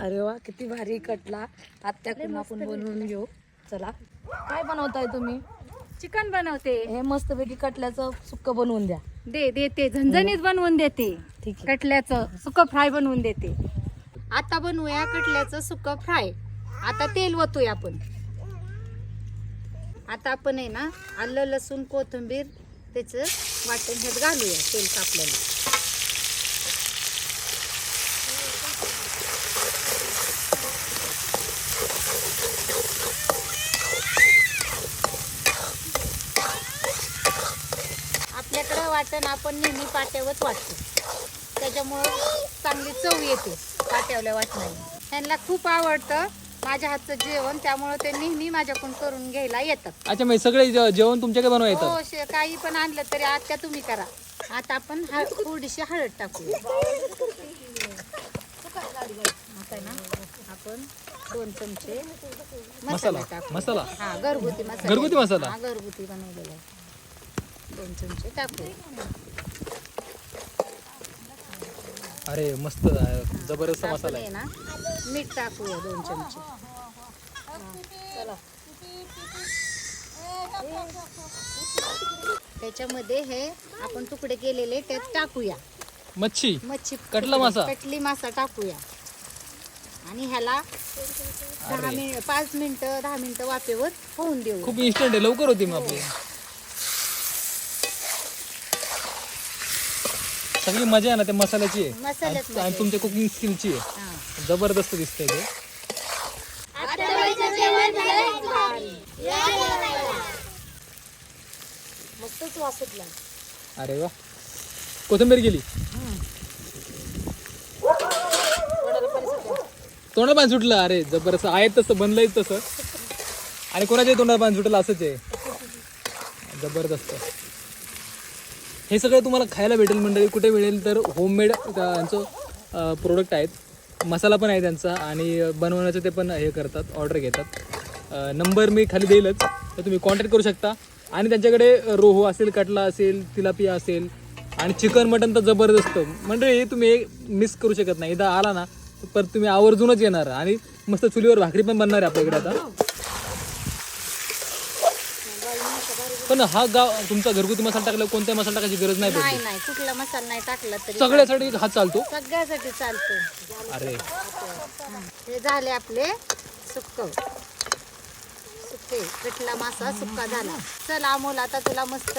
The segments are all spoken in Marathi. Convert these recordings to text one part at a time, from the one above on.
अरे वा किती भारी कटला. आत्याकडून आपण बनवून घेऊ. चला. काय बनवताय तुम्ही? चिकन बनवते. हे मस्तपैकी कटल्याचं सुक्क बनवून द्या. दे देते. झणझणीत बनवून देते. ठीक आहे. कटल्याचं सुकं फ्राय बनवून देते. आता बनवूया कटल्याचं सुकं फ्राय. आता तेल वतूया आपण. आता आपण आहे ना आलं लसूण कोथिंबीर त्याचं वाटण ह्यात घालूया तेल कापलेलं आपल्याकडं वाटण आपण नेहमी पाट्यावरच वाटतो. त्याच्यामुळं चांगली चव येते पाट्यावल्या वाटणाने त्यांना खूप आवडतं माझ्या हातचं जेवण त्यामुळं ते नेहमी माझ्याकडून करून घ्यायला येतात. अच्छा म्हणजे सगळे जे- जेवण तुमच्याकडे बनवा येतात? हो शे- काही पण आणलं तरी आत्या तुम्ही करा. आता आपण हळ- थोडीशी हळद टाकूया. आता ना आपण दोन चमचे मसाला मसाला टाकू मसाला. हा घरगुती मसाला. घरगुती मसाला? हा घरगुती बनवलेला आहे. दोन चमचे टाकू. अरे मस्त. जबरदस्त मसाला आहे. आहे ना. मीठ टाकूया दोन चमचे चला. त्याच्यामध्ये हे आपण तुकडे केलेले त्यात टाकूया. मच्छी. मच्छी कटला मासा? कटली मासा टाकूया. आणि ह्याला दहा मिनिट पाच मिनिटं दहा मिनिटं वाफेवर होऊन देऊ खूप इन्स्टंट आहे. लवकर होती मग आपली. सगळी मजा आहे ना त्या मसाल्याची. आहे मसाल्यात आणि- आणि तुमच्या कुकिंग स्किलची. आहे हा. जबरदस्त दिसतंय ते. अरे वा. कोथिंबीर गेली. तोंडा पाणी सुटलं. अरे जबरदस्त. आहे तसं बनलंय तसं. आणि कोणाच्या तोंडाला पाणी सुटलं असंच आहे. जबरदस्त. हे सगळं तुम्हाला खायला भेटेल मंडळी. कुठे मिळेल तर होममेड त्यांचं प्रोडक्ट आहेत. मसाला पण आहे त्यांचा आणि बनवण्याचं ते पण हे करतात ऑर्डर घेतात. नंबर मी खाली देईलच तर तुम्ही कॉन्टॅक्ट करू शकता. आणि त्यांच्याकडे रोहू असेल कटला असेल तिलापिया असेल आणि चिकन मटन तर जबरदस्त. मंडळी तुम्ही मिस करू शकत नाही. एकदा आला ना तर तुम्ही आवर्जूनच येणार. आणि मस्त चुलीवर भाकरी पण बनणार आहे आपल्याकडे आता. पण हा गाव तुमचा घरगुती मसाला टाकल्यावर कोणत्या मसाला टाकायची गरज नाही नाही पडली? नाही कुठला मसाला नाही टाकला तरी सगळ्यासाठी हा चालतो? सगळ्यासाठी चालतो. अरे. हे. झाले आपले सुक्क. सुक्के पिठला मासा सुक्का झाला. चल अमोल आता तुला मस्त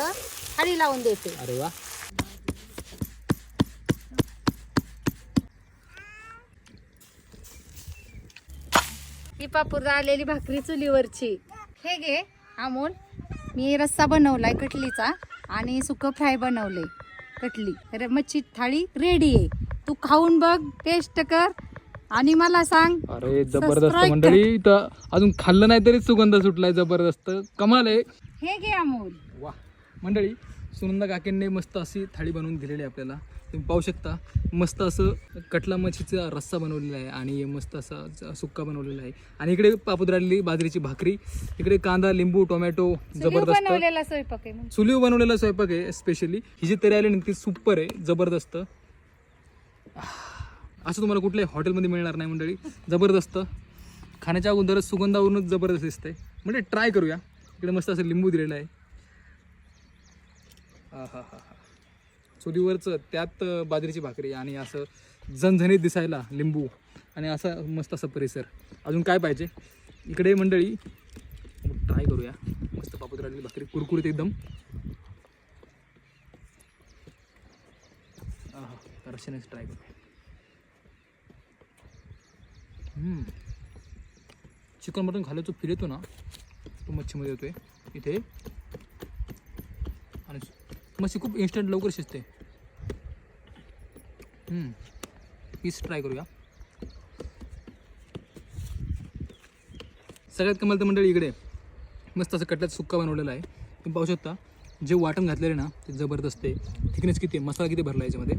हळी लावून देते. अरे वा. ही पापूर आलेली भाकरी चुलीवरची. हे घे अमोल. मी रस्सा बनवलाय कटलीचा आणि सुकं फ्राय बनवले. कटली. तर मच्छी थाळी रेडी आहे. तू खाऊन बघ टेस्ट कर आणि मला सांग अरे जबरदस्त Subscribe मंडळी तर अजून खाल्लं नाही तरी सुगंध सुटलाय जबरदस्त. कमाल आहे. हे घे अमोल. वा मंडळी सुनंदा काकींनी मस्त अशी थाळी बनवून दिलेली आहे आपल्याला. तुम्ही पाहू शकता मस्त असं कटला मच्छीचा रस्सा बनवलेला आहे आणि मस्त असा सुक्का बनवलेला आहे. आणि इकडे पापुद्राली बाजरीची भाकरी. इकडे कांदा लिंबू टोमॅटो जबरदस्त. बनवलेला स्वयंपाक आहे चुलीवर बनवलेला स्वयंपाक आहे स्पेशली ही जी तरी आली ना ती सुपर आहे जबरदस्त. असं तुम्हाला कुठल्याही हॉटेलमध्ये मिळणार नाही मंडळी. जबरदस्त. खाण्याच्या अगोदरच सुगंधावरूनच जबरदस्त दिसतंय. म्हणजे ट्राय करूया. इकडे मस्त असं लिंबू दिलेलं आहे. आहाहाहा. चुलीवरचं त्यात बाजरीची भाकरी आणि असं झणझणीत दिसायला लिंबू आणि असा मस्त असा परिसर. अजून काय पाहिजे? इकडे मंडळी ट्राय करूया. मस्त पापुद्राली भाकरी कुरकुरीत एकदम. हा रश्यानेच ट्राय करूया. चिकन मटन खाल्लं जो फिर येतो ना तो मच्छीमध्ये येतोय. इथे मच्छी खूप इन्स्टंट लवकर शिजते. पीस ट्राय करूया. सगळ्यात कमाल तर मंडळी इकडे मस्त असं कटल्यात सुक्का बनवलेला आहे. तुम्ही पाहू शकता जे वाटण घातलेलं आहे ना ते जबरदस्त आहे. थिकनेस किती आहे? मसाला किती भरला याच्यामध्ये?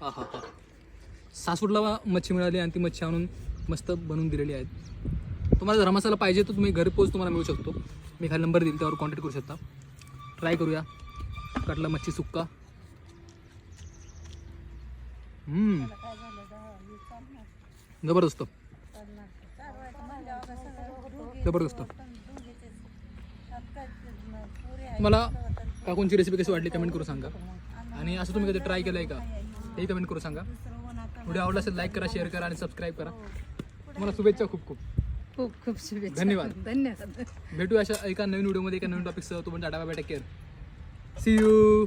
हा हा हा. सासवडला मच्छी मिळाली आणि ती मच्छी आणून मस्त बनवून दिलेली आहेत. तुम्हाला जर मसाला पाहिजे तर तुम्ही घरपोच तुम्हाला मिळू शकतो. मी खाली नंबर देईल त्यावर कॉन्टॅक्ट करू शकता. ट्राय करूया. कटला मच्छी सुक्का. हम्म. जबरदस्त. जबरदस्त. मला काकूंची रेसिपी कशी वाटली कमेंट करू सांगा. आणि असं तुम्ही कधी ट्राय केलं आहे का? तेही कमेंट करू सांगा. व्हिडिओ आवडला असेल लाईक करा शेअर करा आणि सबस्क्राईब करा. तुम्हाला शुभेच्छा खूप खूप. खूप खूप शुभेच्छा. धन्यवाद. धन्यवाद. भेटू अशा एका नवीन व्हिडिओमध्ये एका नवीन टॉपिकसह तो पण tata bye take care see you